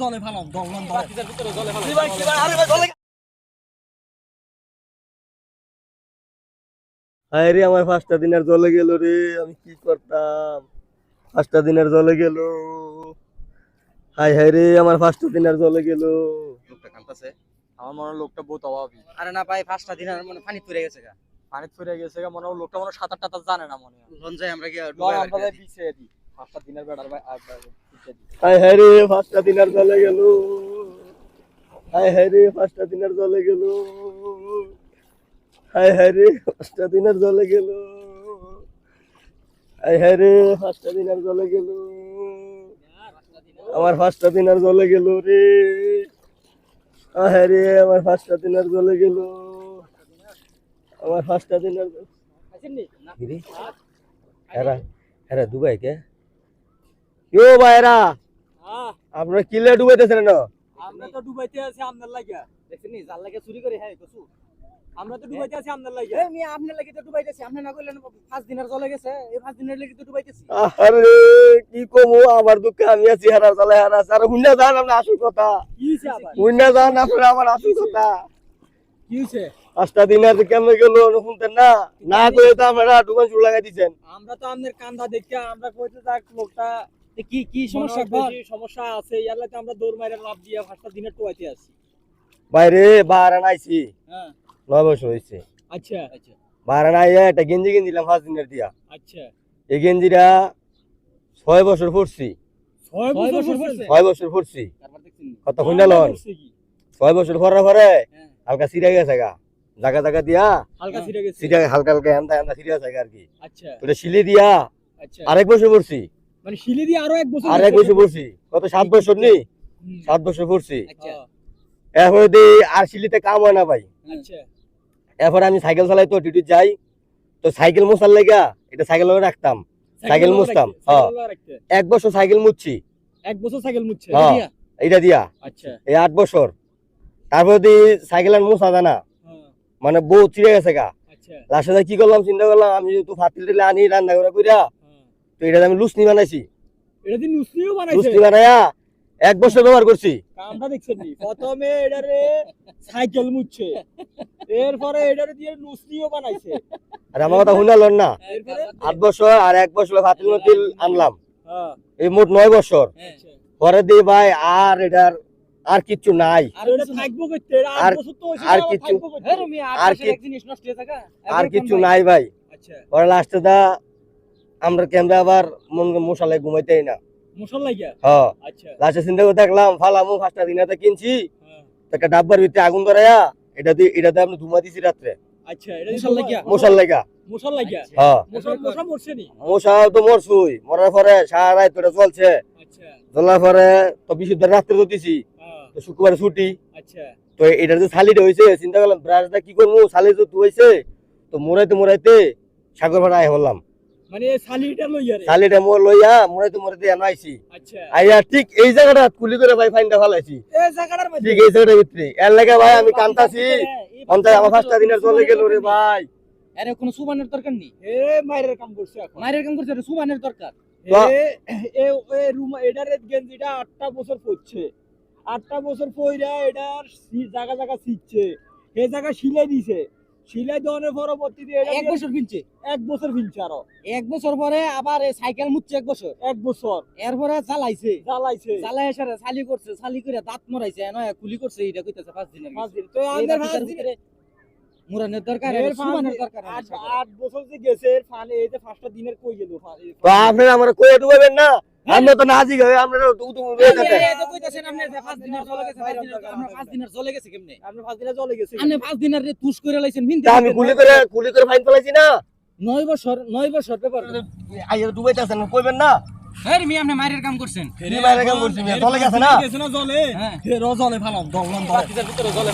জলে ফালাম ধরে হায় রে আমার পাঁচটা দিনের জলে গেল রে আমি কি করতাম? পাঁচটা দিনের জলে গেল। হায় হায় রে আমার পাঁচটা দিনের জলে গেল। লোকটা কান্তাছে আমার মনে লোকটা বহুত অভাবী। আরে না ভাই পাঁচটা দিন আর মানে পানি পড়ে গেছে গা। পানি ফিরে গেছে গা, মনে লোকটা মনে সাঁতার টাতার জানে না মনে হয়। যাই আমরা গিয়া বিছে দিই। পাঁচটা দিনের বেড়ার ভাই আর হায় হায় রে পাঁচটা দিনের জলে গেল। হায় হায় রে পাঁচটা দিনের জলে গেল। হায় হায় রে পাঁচটা দিনের জলে গেল। হায় হায় রে পাঁচটা দিনের জলে গেল। আমার পাঁচটা দিনের জলে গেল রে। হায় রে আমার দিনের জলে গেল। আমার পাঁচটা দিনের কিরে? হেরা হেরা দুবাই কে ইও ভাইরা আপনারা কিলে ডুবাইতেছেন না আমরা তো ডুবাইতে আছি আপনার লাগিয়া। দেখছেন জাল লাগে চুরি করে হ্যাঁ কসু। আমরা তো ডুবাইতে আছি আপনার লাগিয়া। মিয়া আপনার লাগি তো ডুবাইতেছি আপনি না কইলেন পাঁচ দিনের জলে গেছে। এই পাঁচ দিনের লাগি তো ডুবাইতেছি। আরে কি কমু আমার দুঃখে আমি আছি হারা চালাই হারা আর হুন্না যান আপনার আসল কথা। কি হইছে আবার? হুন্না যান আপনার আমার আসল কথা। কি হইছে? পাঁচটা দিন আর কেমন গেল শুনতেন না? না করে তো আপনারা দোকান শুরু লাগাই দিচ্ছেন আমরা তো আপনার কান্দা দেখে আমরা কইতে থাক লোকটা কি কি সমস্যা? সমস্যা বল সমস্যা আছে ইয়ারলাতে আমরা দৌড় মাইরে লাভ দিয়ে দিনের টোয়াইতে আছি বাইরে বাহারা নাইছি। হ্যাঁ। নয় বছর হয়েছে আচ্ছা। আচ্ছা। বাহারা নাই একটা গেঞ্জি কিনছিলাম দিনের দিয়া। আচ্ছা। এই গেঞ্জিটা ছয় বছর পড়ছি ছয় বছর পড়ছি কত লন? ছয় বছর পরার পরে হ্যাঁ। হালকা সিরা গেছে গা। জায়গা জায়গা দিয়া হালকা ছিড়ে গেছে। সিরা হালকা হালকা এন্দা এন্দা সিরা গেছে আর কি। আচ্ছা। ওটা সিলি দিয়া আচ্ছা। আরেক বছর পড়ছি মানে শিলি দিয়ে আরও এক বছর আরেক বছর পড়ছি। কত সাত বছর। সাত বছর পড়ছি। আচ্ছা। এরপরে দি আর সিলিতে কাম হয় না ভাই। আচ্ছা। এরপরে আমি সাইকেল চালাই তো ডিউটি যাই। তো সাইকেল লেগা এটা সাইকেল রাখতাম। সাইকেল মুছতাম, হ্যাঁ। এক বছর সাইকেল মুছছি। এক বছর সাইকেল মুছছে। হ্যাঁ। দিয়া? এইটা দিয়া। আচ্ছা। এই আট বছর। তারপরে দি সাইকেল আর মোছা যায় না। হ্যাঁ, মানে বউ চিড়ে গেছে গা। আচ্ছা। লাস্টে কি করলাম চিন্তা করলাম আমি যেহেতু দিলে আনি রান্না করে কইরা। তো এটা আমি লুসনি বানাইছি। এটা নুসলিও বানাইছে? লুসনি বানাইয়া এক বছর ব্যবহার করছি। কামটা দেখছেন নি প্রথমে এটারে সাইকেল মুছছে এরপরে এটারে দিয়ে নুসলিও বানাইছে। আর আমার কথা না। আট বছর আর এক বছর ফাতিল মতিল আনলাম। হ্যাঁ। এই মোট নয় বছর। আচ্ছা। পরে দিয়ে ভাই আর এটার আর কিচ্ছু নাই। আর এটা থাকব করতে এটা আট আর- বছর তো হইছে আর আবার কিচ্ছু- আর হয়ে থাকা। আর কিচ্ছু নাই ভাই। আচ্ছা। পরে লাস্টে দা আমরা ক্যামেরা আবার মন মশালায় ঘুমাইতেই না হ্যাঁ। আচ্ছা। লাস্টে চিন্তা করে দেখলাম ফালামু পাঁচটা দিনাতে কিনছি। হ্যাঁ, তো একটা ডাব্বার ভিতরে আগুন ধরাইয়া এটা দিয়ে এটাতে আপনি ধুমা দিছি রাত্রে। এটা মশা তো মরছুই। মরার পরে সারা চলছে। আচ্ছা। চলার পরে তো বিশুদ্ধ রাত্রে তো দিছি হ্যাঁ। তো শুক্রবারে ছুটি। আচ্ছা। তো এটার যে শালিটা হয়েছে চিন্তা করলাম ব্রাশটা কি করব? শালি তো হয়েছে তো মোড়াইতে মোড়াইতে সাগর ভাড়া আয় হলাম। মানে শালিটা লইয়া শালিটা মোর লইয়া মোড়াইতে মোড়াইতে এনে আইছি আচ্ছা। আইয়া ঠিক এই জায়গাটা কুলি করে ভাই ফাইনটা ফালাইছি। এই জায়গাটার মধ্যে? ঠিক এই জায়গাটার ভিতরে। এর লাগে ভাই আমি কান্তাছি অন্তায় আমার পাঁচটা দিনের চলে গেল রে ভাই। আরে কোনো সুবানের দরকার নেই। এ মাইরের কাম করছে এখন। মায়ের কাম করছে সুবানের দরকার। এ এ এ রুম এটার গেঞ্জিটা আটটা বছর পড়ছে। আটটা বছর পইরা এটার সি- জায়গা জায়গা শিখছে এই জায়গা সিলাই দিছে। সিলাই দেওয়ানোর পরবর্তীতে এক বছর কিনছে এক বছর ফিলছে আরও। এক বছর পরে আবার সাইকেল মুচ্ছে এক বছর। এক বছর। এরপরে চালাইছে জ্বালাইছে। চালাই এসে চালি করছে চালি করে দাঁত মরাইছে নয় কুলি করছে এটা কইতাছে পাঁচ দিনের পাঁচ। দিন। তো আমাদের পাঁচ দিন- মুরানের দরকার এর এর পাঁচ সুবানের দিন- দরকার আট আট বছর যে গেছে এর ফানে এই যে পাঁচটা দিনের কই গেল? তো আমার কয়ে ডুবাবেন না। আমরা তো নাজি গায়ে আপনারা তো তো কইতাছেন আপনি যে পাঁচ দিনের চলে গেছে পাঁচ দিনের আমরা পাঁচ দিনের চলে গেছে কেমনে? আপনি পাঁচ দিনে চলে গেছে। আপনি পাঁচ দিনের রে তুষ করে লাইছেন আমি কুলি করে কুলি করে ফাইন ফেলাইছি না। নয় বছর নয় বছর পেপার আইয়া ডুবাইতেছেন কইবেন না। হ্যাঁ মি আপনি মায়ের কাম করছেন। কি বাইরে কাম করছি মিয়া? চলে গেছে না। গেছে না জলে হ্যাঁ। ফের জলে ফালাম দলন ধরে ভিতরে জলে